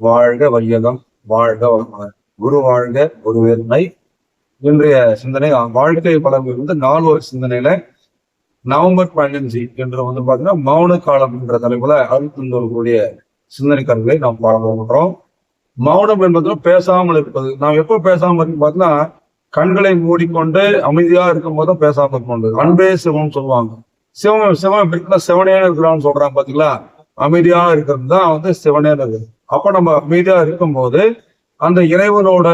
வாழ்க வையகம் வாழ்க குரு வாழ்க குருவேற்னை இன்றைய சிந்தனை வாழ்க்கை பலம் வந்து நாலு சிந்தனையில நவம்பர் பதினஞ்சு என்று வந்து பாத்தீங்கன்னா மௌன காலம் என்ற தலைப்புல அறுபத்தி சிந்தனை கருவிகளை நாம் பார்க்கிறோம் மௌனம் என்பது பேசாமல் இருப்பது. நாம் எப்போ பேசாமல் இருக்கு பார்த்தீங்கன்னா கண்களை மூடிக்கொண்டு அமைதியா இருக்கும் போதும் பேசாமல் இருக்கொண்டு அன்பே சிவம் சொல்லுவாங்க. சிவம் சிவம் எப்படின்னா சிவனே இருக்கிறான்னு சொல்றாங்க பாத்தீங்களா? அமைதியா இருக்கிறது தான் வந்து சிவனே இருக்குது அப்ப நம்ம அமைதியா இருக்கும்போது அந்த இறைவனோட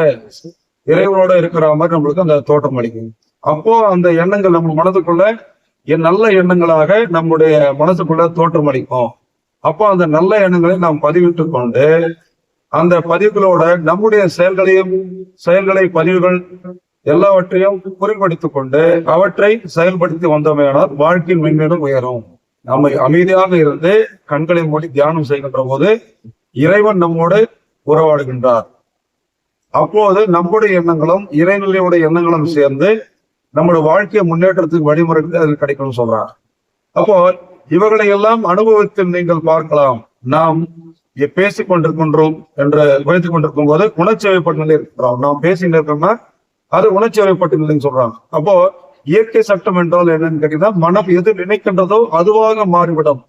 இறைவனோட இருக்கிற மாதிரி நம்மளுக்கு அந்த தோற்றம் அளிக்கும். அப்போ அந்த எண்ணங்கள் நம்ம மனதுக்குள்ள என் நல்ல எண்ணங்களாக நம்முடைய மனசுக்குள்ள தோற்றம் அளிக்கும். அப்போ அந்த நல்ல எண்ணங்களை நாம் பதிவிட்டு கொண்டு அந்த பதிவுகளோட நம்முடைய செயல்களையும் செயல்களை பதிவுகள் எல்லாவற்றையும் குறிப்படுத்திக் கொண்டு அவற்றை செயல்படுத்தி வந்தோமேனால் வாழ்க்கையின் மென்மேலும் உயரும். நம்ம அமைதியாக இருந்து கண்களை மூடி தியானம் செய்கின்ற போது இறைவன் நம்மோடு உறவாடுகின்றார். அப்போது நம்முடைய எண்ணங்களும் இறைநிலையுடைய எண்ணங்களும் சேர்ந்து நம்முடைய வாழ்க்கை முன்னேற்றத்துக்கு வழிமுறைகள் அதில் கிடைக்கும்னு சொல்றார். அப்போ இவர்களை எல்லாம் அனுபவத்தில் நீங்கள் பார்க்கலாம். நாம் பேசிக் கொண்டிருக்கின்றோம் என்று வைத்துக் கொண்டிருக்கும் போது உணர்ச்சி வயப்பட்ட நிலை இருக்கிறோம் நாம் பேசிட்டு இருக்கோம்னா அது உணர்ச்சி வயப்பட்ட நிலைன்னு சொல்றாங்க அப்போ இயற்கை சட்டம் என்றால் என்னன்னு கேட்டீங்கன்னா மனம் எது நினைக்கின்றதோ அதுவாக மாறிவிடும்.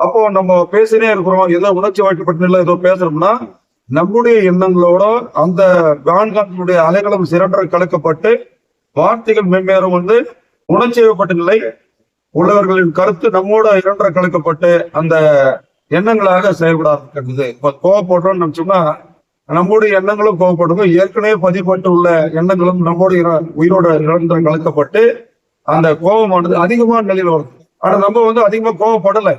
அப்போ நம்ம பேசினே இருக்கிறோம். ஏதோ உணர்ச்சி வயப்பட்ட நிலை ஏதோ பேசுறோம்னா நம்முடைய எண்ணங்களோட அந்த கான்கான்களுடைய அலைகளும் சிறன்ற கலக்கப்பட்டு வார்த்தைகள் மென்மேறும் வந்து உணர்ச்சி வயப்பட்ட நிலை உள்ளவர்களின் கருத்து நம்மோட இரண்டர கலக்கப்பட்டு அந்த எண்ணங்களாக செயல்பட ஆரம்பிக்கிறது இப்ப கோவப்படுறோம்னு நினைச்சோம்னா நம்முடைய எண்ணங்களும் கோவப்படுவோம் ஏற்கனவே பதிப்பட்டு உள்ள எண்ணங்களும் நம்மோட இர- உயிரோட இரண்டரை கலக்கப்பட்டு அந்த கோபமானது அதிகமான நிலையில் வரும் ஆனா நம்ம வந்து அதிகமா கோவப்படலை.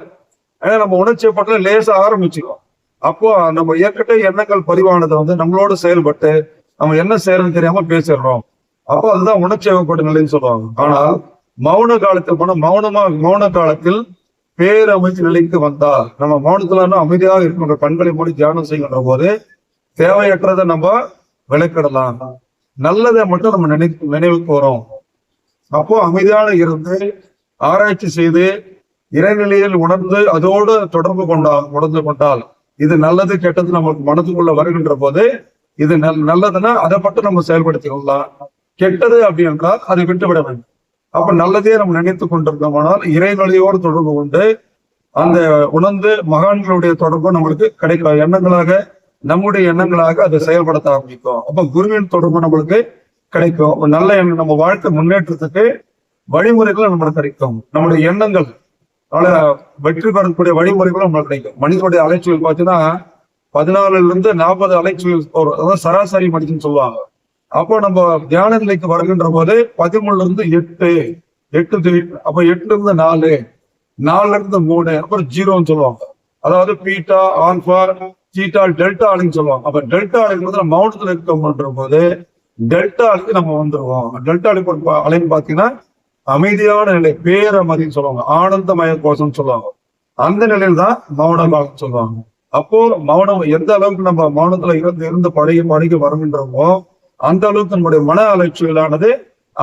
ஏன்னா நம்ம உணர்ச்சியப்பட்டல லேச ஆரம்பிச்சிடும் அப்போ நம்ம ஏற்கனவே எண்ணங்கள் பதிவானதை வந்து நம்மளோட செயல்பட்டு நம்ம என்ன செய்யறதுன்னு தெரியாம பேசிடுறோம். அப்போ அதுதான் உணர்ச்சி வயப்பட்ட நிலைன்னு சொல்லுவாங்க. ஆனால் மௌன காலத்தில் போனா மௌனமா மௌன காலத்தில் பேரமைச்சு நிலைக்கு வந்தால் நம்ம மௌனத்துல இன்னும் அமைதியாக இருக்கின்ற கண்களை மூடி தியானம் செய்கின்ற போது தேவையற்றதை நம்ம விளக்கிடலாம். நல்லதை மட்டும் நம்ம நினை நினைவுக்கு வரும். அப்போ அமைதியான இருந்து ஆராய்ச்சி செய்து இறைநிலையில் உணர்ந்து அதோடு தொடர்பு கொண்டால் உணர்ந்து கொண்டால் இது நல்லது கெட்டது நமக்கு மனதுக்குள்ள வருகின்ற போது இது நல் நல்லதுன்னா அதை மட்டும் நம்ம செயல்படுத்திக்கொள்ளலாம் கெட்டது அப்படி என்றால் அதை விட்டுவிட வேண்டும். அப்ப நல்லதே நம்ம நினைத்து கொண்டிருந்தோமானால் இறைநிலையோடு தொடர்பு கொண்டு அந்த உணர்ந்து மகான்களுடைய தொடர்பு நம்மளுக்கு கிடைக்க எண்ணங்களாக நம்முடைய எண்ணங்களாக அதை செயல்படுத்த ஆரம்பிக்கும். அப்ப குருவின் தொடர்பு நம்மளுக்கு கிடைக்கும். ஒரு நல்ல எண்ணம் நம்ம வாழ்க்கை முன்னேற்றத்துக்கு வழிமுறைகள் நம்மளுக்கு கிடைக்கும். நம்முடைய எண்ணங்கள் அதனால வெற்றி பெறக்கூடிய வழிமுறைகளும் நம்மளுக்கு கிடைக்கும். மனிதனுடைய அலைச்சல் பார்த்தீங்கன்னா பதினாலுல இருந்து நாற்பது அலைச்சல் ஒரு அதாவது சராசரி மனிதன் சொல்லுவாங்க. அப்போ நம்ம தியான நிலைக்கு வருகின்ற போது பதிமூணுல இருந்து எட்டு எட்டு அப்ப எட்டுல இருந்து நாலு நாலுல இருந்து மூணு அப்புறம் ஜீரோன்னு சொல்லுவாங்க. அதாவது பீட்டா ஆல்பா சீட்டா டெல்டா அலைன்னு சொல்லுவாங்க. அப்ப டெல்டா அலைங்கிறது நம்ம மௌனத்துல இருக்கோம்ன்ற போது டெல்டா அலைக்கு நம்ம வந்துருவோம். டெல்டா அலைக்கு அலைன்னு பாத்தீங்கன்னா அமைதியான நிலை பேரமதின்னு சொல்லுவாங்க. ஆனந்தமய கோஷம்னு சொல்லுவாங்க. அந்த நிலையில தான் மௌனமாக சொல்லுவாங்க. அப்போ மௌனம் எந்த அளவுக்கு நம்ம மௌனத்துல இருந்து இருந்து பழகி பழகி வருகின்றோமோ அந்த அளவுக்கு நம்முடைய மன அலைச்சலானது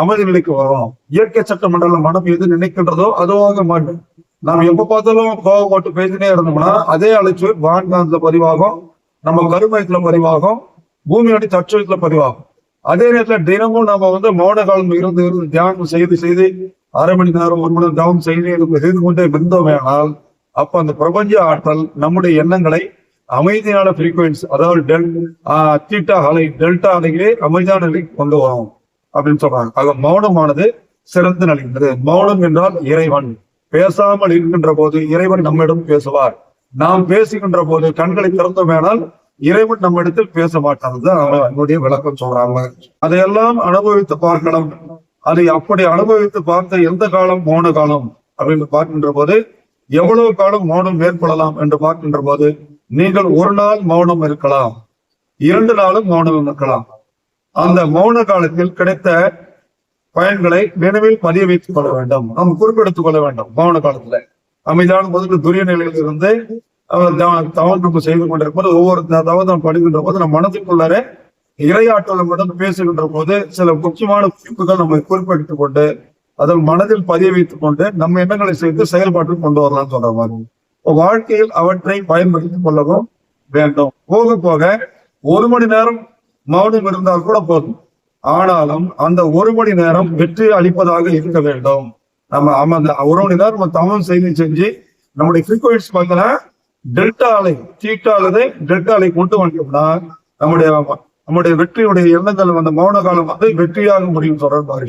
அமைதி நிலைக்கு வரும். இயற்கை சட்ட மண்டலம் மனம் எது நினைக்கின்றதோ அதுவாக மாட்டோம் நாம் எப்ப பார்த்தாலும் கோவப்பட்டு பேசினே இருந்தோம்னா அதே அலைச்சல் வான்காந்தத்துல பதிவாகும் நம்ம கருமயத்துல பதிவாகும் பூமியோட தற்சயத்துல பதிவாகும். அதே நேரத்துல தினமும் நம்ம வந்து மௌன காலம் இருந்து இருந்து தியானம் செய்து செய்து அரை மணி நேரம் ஒரு மணி நேரம் தியானம் செய்து செய்து கொண்டே இருந்தோமேனால் அப்ப அந்த பிரபஞ்ச ஆற்றல் நம்முடைய எண்ணங்களை அமைதியான frequency அதாவது டெல் தீட்டா அலை டெல்டா அலைகளே அமைதியான நிலைக்கு கொண்டு வரும் அப்படின்னு சொல்றாங்க. ஆக மௌனமானது சிறந்த நிலைங்கிறது மௌனம் என்றால் இறைவன். பேசாமல் இருக்கின்ற போது இறைவன் நம்மிடம் பேசுவார். நாம் பேசுகின்ற போது கண்களை திறந்தோமேனால் இறைவன் நம்ம இடத்தில் பேச மாட்டார்தான் என்னுடைய விளக்கம் சொல்றாங்க. அதையெல்லாம் அனுபவித்து பார்க்கணும். அதை அப்படி அனுபவித்து பார்த்த எந்த காலம் மௌன காலம் அப்படின்னு பார்க்கின்ற போது எவ்வளவு காலம் மௌனம் மேற்கொள்ளலாம் என்று பார்க்கின்ற போது நீங்கள் ஒரு நாள் மௌனம் இருக்கலாம். இரண்டு நாளும் மௌனம் இருக்கலாம். அந்த மௌன காலத்தில் கிடைத்த பயன்களை நினைவில் பதிய வைத்துக் கொள்ள வேண்டும். நாம் குறிப்பெடுத்துக் கொள்ள வேண்டும் மௌன காலத்துல. அமைதியான முதல் துரிய நிலையில் இருந்து நம்ம செய்து கொண்டிருப்பது ஒவ்வொரு தவறு நாம் படுகின்ற போது நம்ம மனதுக்குள்ளார இரையாற்றல் மட்டும் பேசுகின்ற போது சில முக்கியமான குறிப்புகள் நம்ம குறிப்பிட்டுக் கொண்டு அதை மனதில் பதிய வைத்துக் கொண்டு நம்ம எண்ணங்களை செய்து செயல்பாட்டில் கொண்டு வரலாம்னு சொல்ற மாதிரி வாழ்க்கையில் அவற்றை பயன்படுத்திக் கொள்ளவும் வேண்டும். போக போக ஒரு மணி நேரம் மௌனம் இருந்தால் கூட போதும். ஆனாலும் அந்த ஒரு மணி நேரம் வெற்றி அளிப்பதாக இருக்க வேண்டும். நம்ம ஆமா, அந்த ஒரு மணி நேரம் நம்ம தவம் செய்து செஞ்சு நம்முடைய ஃப்ரீக்வன்சி பார்த்தீங்கன்னா டெல்டா அலை தீட்டா அல்லது டெல்டா அலை கொண்டு வந்தோம்னா நம்முடைய நம்முடைய வெற்றியுடைய எண்ணங்கள் அந்த மௌன காலம் வந்து வெற்றியாக முடியும் தொடர்பாக.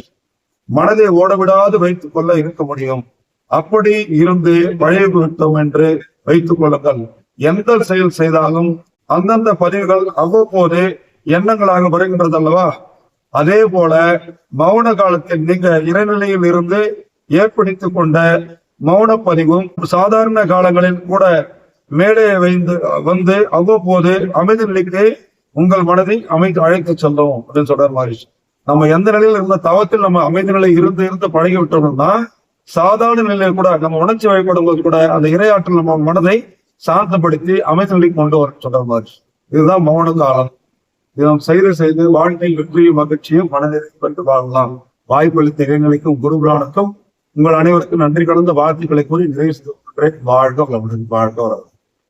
மனதை ஓடவிடாது வைத்துக் கொள்ள இருக்க முடியும். அப்படி இருந்து பழைய விட்டோம் என்று வைத்துக் கொள்ளுங்கள். எந்த செயல் செய்தாலும் அந்தந்த பதிவுகள் அவ்வப்போது எண்ணங்களாக வருகின்றது அல்லவா அதே போல மௌன காலத்தில் நீங்க இறைநிலையில் இருந்து ஏற்படுத்திக் கொண்ட மௌன பதிவும் சாதாரண காலங்களில் கூட மேலே வைந்து வந்து அவ்வப்போது அமைதி நிலைக்கு உங்கள் மனதை அமைத்து அழைத்து செல்லும் அப்படின்னு சொல்றார் மகரிஷி நம்ம எந்த நிலையில இருந்த தவத்தில் நம்ம அமைதி நிலை இருந்து இருந்து பழகி விட்டோம்னா சாதாரண நிலையில கூட நம்ம உணர்ச்சி வழிபடும் போது கூட அந்த இரையாற்றல் நம்ம மனதை சாந்தப்படுத்தி அமைதி நிலைக்கு கொண்டு வர சொல்ற மாதிரி இதுதான் மௌன காலம். இதை நாம் செய்து செய்து வாழ்க்கையில் வெற்றியும் மகிழ்ச்சியும் மனதை பெற்று வாழலாம். வாய்ப்பளித்த இளைஞர்களுக்கும் குருபுரானுக்கும் உங்கள் அனைவருக்கும் நன்றி கடந்த வாழ்த்துக்களை கூறி நிறைவு செய்து கொள்கிறேன். வாழ்க வளமுடன் வாழ்க வளமுடன்